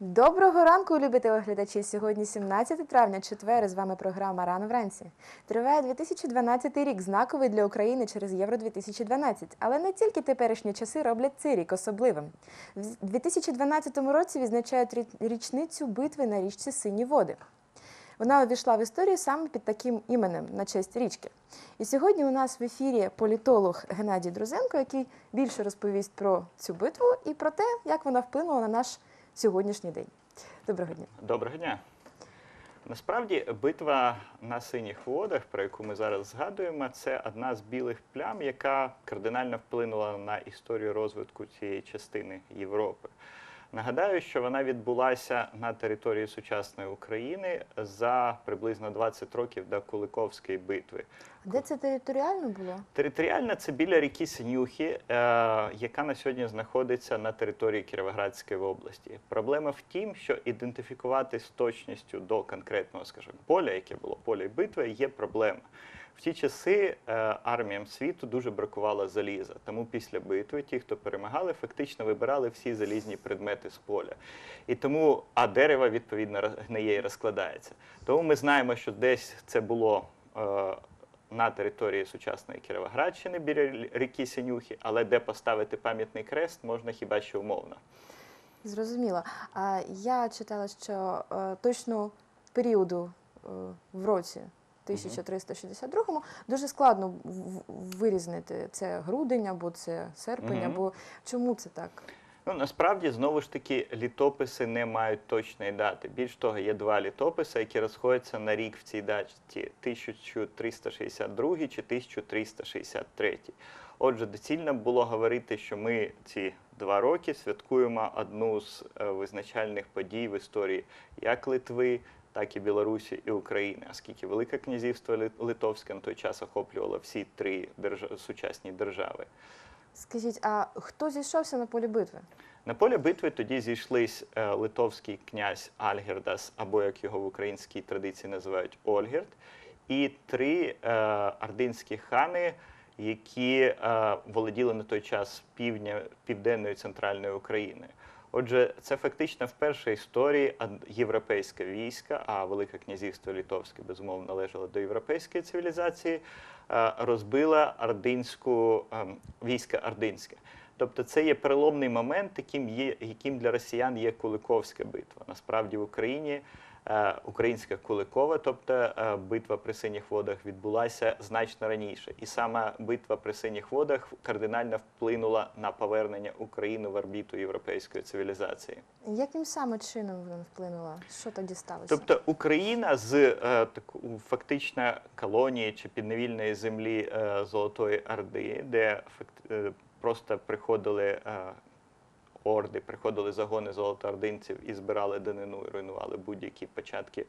Доброго ранку, любі телеглядачі. Сьогодні 17 травня, четвер. З вами програма Рано вранці. Триває 2012 рік, знаковий для України через Євро 2012. Але не тільки теперішні часи роблять цей рік особливим. В 2012 році відзначають річницю битви на річці Сині води. Вона увійшла в історію саме під таким іменем на честь річки. І сьогодні у нас в ефірі політолог Геннадій Друзенко, який більше розповість про цю битву і про те, як вона вплинула на наш сьогоднішній день. Доброго дня. Доброго дня. Насправді, битва на синіх водах, про яку ми зараз згадуємо, це одна з білих плям, яка кардинально вплинула на історію розвитку цієї частини Європи. Нагадаю, що вона відбулася на території сучасної України за приблизно 20 років до Куликовської битви. Де це територіально було? Територіальна це біля ріки Синюхи, е, яка на сьогодні знаходиться на території Кіровоградської області. Проблема в тім, що ідентифікувати з точністю до конкретного, скажімо, поля, яке було поле битви, є проблема. В ті часи е, арміям світу дуже бракувало заліза. Тому після битви ті, хто перемагали, фактично вибирали всі залізні предмети з поля. І тому, а дерево відповідно гниє і розкладається. Тому ми знаємо, що десь це було. е, на території сучасної Кіровоградщини біля ріки Синюхи, але де поставити пам'ятний крест можна хіба що умовно. Зрозуміло. Я читала, що е, точно періоду в році 1362-му дуже складно вирізнити це грудень або це серпень, або чому це так? Ну насправді знову ж таки літописи не мають точної дати. Більш того, є два літописи, які розходяться на рік в цій даті 1362 чи 1363. Отже, доцільно було говорити, що ми ці два роки святкуємо одну з е, визначальних подій в історії як Литви, так і Білорусі і України, оскільки Велике князівство Литовське на той час охоплювало всі три держа- сучасні держави. Скажіть, а хто зійшовся на полі битви? На полі битви тоді зійшлись е, литовський князь Альгердас, або як його в українській традиції називають Ольгерд, і три е, ординські хани, які е, володіли на той час півдня, південної центральної України. Отже, це фактично вперше історії європейське війська, а Велике князівство Литовське безумовно належало до європейської цивілізації, е, розбила ординську ем, війська ординське. Тобто це є переломний момент, яким для росіян є Куликовська битва. Насправді в Україні е, українська Куликова, тобто е, битва при синіх водах, відбулася значно раніше. І саме битва при синіх водах кардинально вплинула на повернення України в орбіту європейської цивілізації. Яким саме чином вона вплинула? Що тоді сталося? Тобто Україна з е, фактично колонії чи підневільної землі Золотої Орди, де просто приходили орди, приходили загони золотоординців і збирали данину і руйнували будь-які початки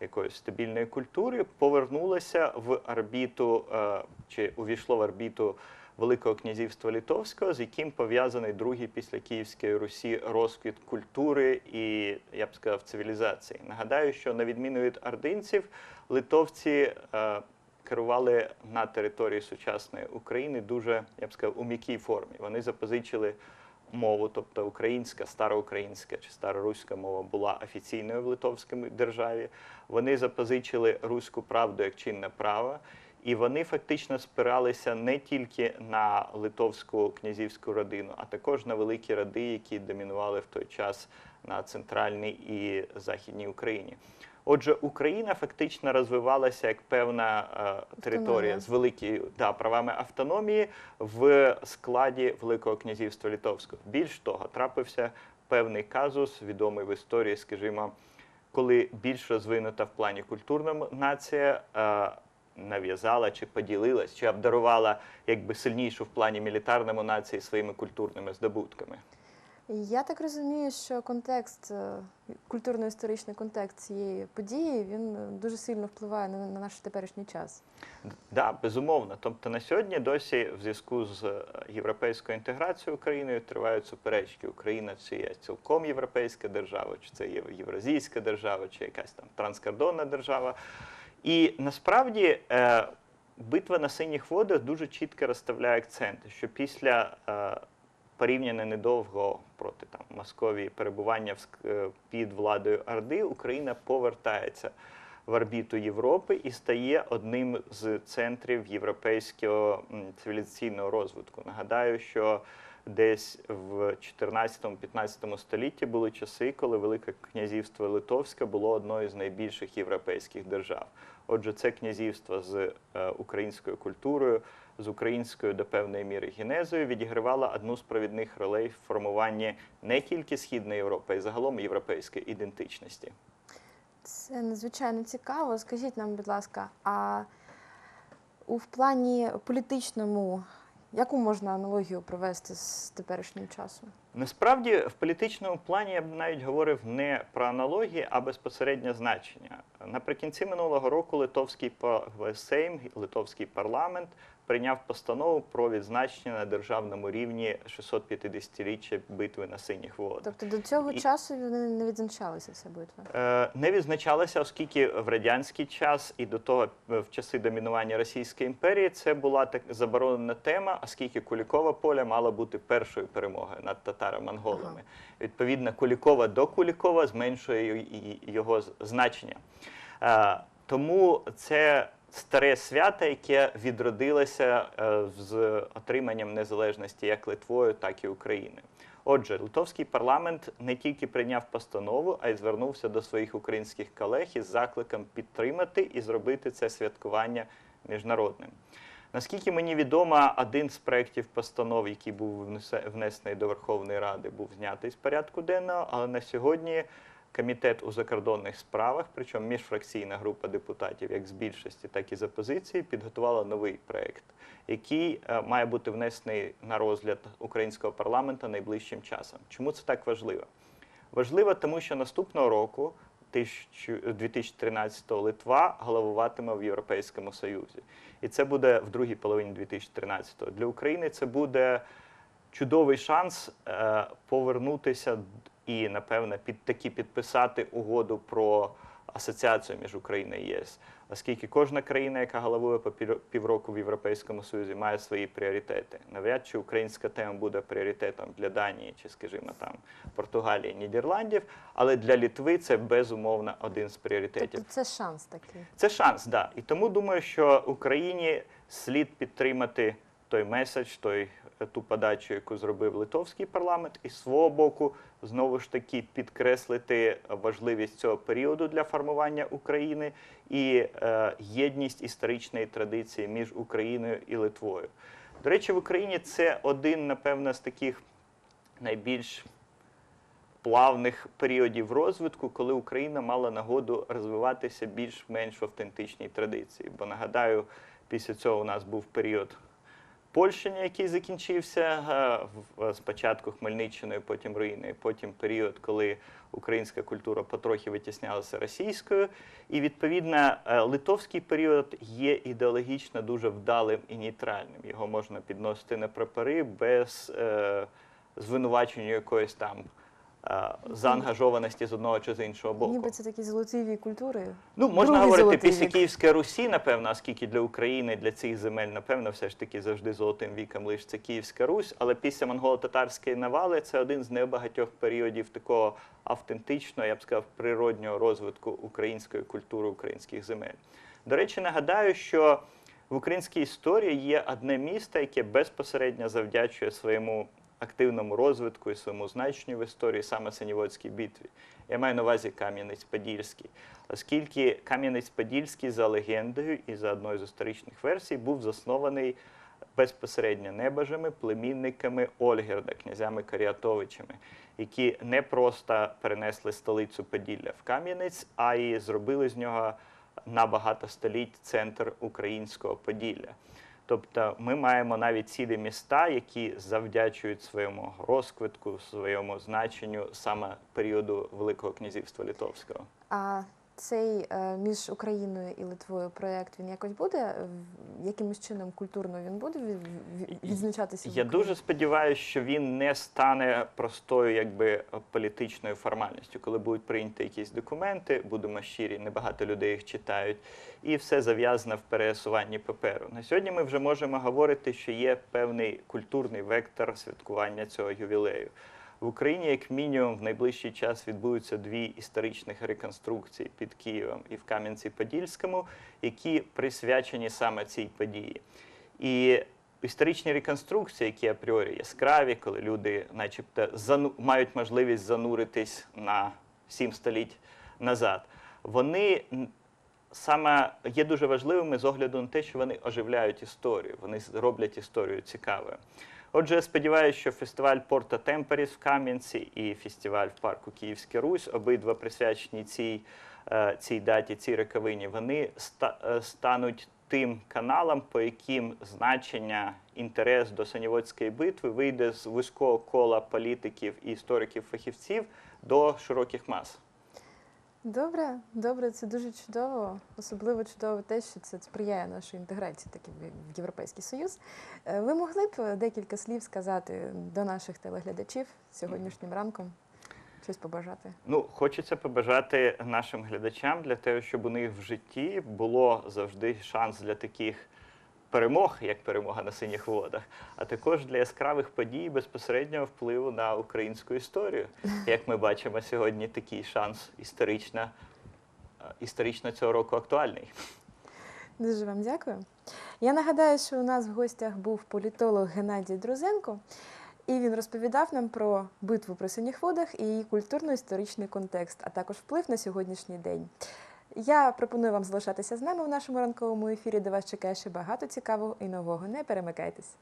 якоїсь стабільної культури, повернулося в орбіту е, чи увійшло в орбіту Великого князівства Литовського, з яким пов'язаний другий після Київської Русі розквіт культури і, я б сказав, цивілізації. Нагадаю, що на відміну від ординців, литовці е, керували на території сучасної України дуже, я б сказав, у м'якій формі. Вони запозичили мову, тобто українська, староукраїнська чи староруська мова була офіційною в литовській державі. Вони запозичили руську правду як чинне право. І вони фактично спиралися не тільки на литовську князівську родину, а також на великі роди, які домінували в той час на центральній і західній Україні. Отже, Україна фактично розвивалася як певна е, територія з великими да, правами автономії в складі Великого князівства Литовського. Більш того, трапився певний казус, відомий в історії, скажімо, коли більш розвинута в плані культурна нація. Е, нав'язала чи поділилась, чи обдарувала якби сильнішу в плані мілітарному нації своїми культурними здобутками. Я так розумію, що контекст, е, культурно-історичний контекст цієї події, він е, дуже сильно впливає на, на наш теперішній час. Да, безумовно. Тобто на сьогодні досі в зв'язку з е, європейською інтеграцією Україною тривають суперечки. Україна це є цілком європейська держава, чи це є євразійська держава, чи якась там транскордонна держава. І насправді битва на синіх водах дуже чітко розставляє акценти, що після порівняно недовго проти там Московії перебування е, під владою Орди, Україна повертається в орбіту Європи і стає одним з центрів європейського цивілізаційного розвитку. Нагадаю, що десь в 14-15 столітті були часи, коли Велике князівство Литовське було одною з найбільших європейських держав. Отже, це князівство з е, українською культурою, з українською до певної міри генезою відігравало одну з провідних ролей в формуванні не тільки Східної Європи, а й загалом європейської ідентичності. Це надзвичайно цікаво. Скажіть нам, будь ласка, а у в плані політичному, яку можна аналогію провести з теперішнім часом? Насправді, в політичному плані я б навіть говорив не про аналогії, а безпосереднє значення. Наприкінці минулого року Литовський Сейм, Литовський парламент прийняв постанову про відзначення на державному рівні 650-річчя битви на синіх водах. Тобто до цього І- часу вони не відзначалися ця битва. Е, не відзначалася, оскільки в радянський час і до того е, в часи домінування Російської імперії це була так заборонена тема, оскільки Кулікова поля мала бути першою перемогою над татаро-монголами. Ага. Відповідно, Кулікова до Кулікова зменшує його значення. Е, тому це старе свято, яке відродилося е, з отриманням незалежності як Литвою, так і України. Отже, литовський парламент не тільки прийняв постанову, а й звернувся до своїх українських колег із закликом підтримати і зробити це святкування міжнародним. Наскільки мені відомо, один з проєктів постанов, який був внесений до Верховної Ради, був знятий з порядку денного, але на сьогодні комітет у закордонних справах, причому міжфракційна група депутатів, як з більшості, так і з опозиції, підготувала новий проєкт, який е, має бути внесений на розгляд українського парламенту найближчим часом. Чому це так важливо? Важливо, тому що наступного року, 2013-го, Литва головуватиме в Європейському Союзі. І це буде в другій половині 2013-го. Для України це буде чудовий шанс е, повернутися і, напевно, під таки підписати угоду про асоціацію між Україною і ЄС. Оскільки кожна країна, яка головує по півроку в Європейському Союзі, має свої пріоритети. Навряд чи українська тема буде пріоритетом для Данії чи, скажімо, там Португалії, Нідерландів, але для Літви це безумовно один з пріоритетів. Тобто це шанс такий. Це шанс, да. І тому думаю, що Україні слід підтримати той меседж, той ту подачу, яку зробив литовський парламент, і з свого боку знову ж таки підкреслити важливість цього періоду для формування України і е, єдність історичної традиції між Україною і Литвою. До речі, в Україні це один, напевно, з таких найбільш плавних періодів розвитку, коли Україна мала нагоду розвиватися більш-менш в автентичній традиції. Бо нагадаю, після цього у нас був період Польщення, який закінчився е, в- спочатку Хмельниччиною, потім руїною, потім період, коли українська культура потрохи витіснялася російською. І відповідно е, литовський період є ідеологічно дуже вдалим і нейтральним. Його можна підносити на прапори без е, звинувачення якоїсь там е, заангажованості з одного чи з іншого боку. Ніби це такі золоті віки культури. Ну, можна Другий говорити після. Київської Русі, напевно, оскільки для України, для цих земель, напевно, все ж таки завжди золотим віком лише це Київська Русь. Але після монголо-татарської навали це один з небагатьох періодів такого автентичного, я б сказав, природнього розвитку української культури, українських земель. До речі, нагадаю, що в українській історії є одне місто, яке безпосередньо завдячує своєму активному розвитку і своєму значенню в історії саме Синіводській битві. Я маю на увазі Кам'янець-Подільський, оскільки Кам'янець-Подільський за легендою і за одною з історичних версій був заснований безпосередньо небажами, племінниками Ольгерда, князями Каріатовичами, які не просто перенесли столицю Поділля в Кам'янець, а й зробили з нього на багато століть центр українського Поділля. Тобто ми маємо навіть цілі міста, які завдячують своєму розквитку, своєму значенню саме періоду Великого князівства Литовського. А цей е, між Україною і Литвою проєкт він якось буде е, якимось чином культурно він буде ві- ві- відзначатися? Я дуже сподіваюся, що він не стане простою якби політичною формальністю, коли будуть прийняті якісь документи, будемо щирі, небагато людей їх читають, і все зав'язано в пересуванні паперу. На сьогодні ми вже можемо говорити, що є певний культурний вектор святкування цього ювілею. В Україні, як мінімум, в найближчий час відбудуться дві історичних реконструкції під Києвом і в Кам'янці-Подільському, які присвячені саме цій події. І історичні реконструкції, які апріорі яскраві, коли люди, начебто, зану... мають можливість зануритись на сім століть назад, вони саме є дуже важливими з огляду на те, що вони оживляють історію, вони роблять історію цікавою. Отже, сподіваюся, що фестиваль Порта Темперіс в Кам'янці і фестиваль в парку Київська Русь, обидва присвячені цій, е, цій даті, цій роковині, вони е, стануть тим каналом, по яким значення, інтерес до Саніводської битви вийде з вузького кола політиків і істориків, фахівців до широких мас. Добре, добре, це дуже чудово. Особливо чудово те, що це сприяє нашій інтеграції таки в Європейський Союз. Е, Ви могли б декілька слів сказати до наших телеглядачів сьогоднішнім ранком? Щось побажати? Ну, хочеться побажати нашим глядачам для того, щоб у них в житті було завжди шанс для таких перемог, як перемога на синіх водах, а також для яскравих подій безпосереднього впливу на українську історію. Як ми бачимо сьогодні, такий шанс історично, е, історично цього року актуальний. Дуже вам дякую. Я нагадаю, що у нас в гостях був політолог Геннадій Друзенко, і він розповідав нам про битву при синіх водах і її культурно-історичний контекст, а також вплив на сьогоднішній день. Я пропоную вам залишатися з нами в нашому ранковому ефірі, де вас чекає ще багато цікавого і нового. Не перемикайтесь.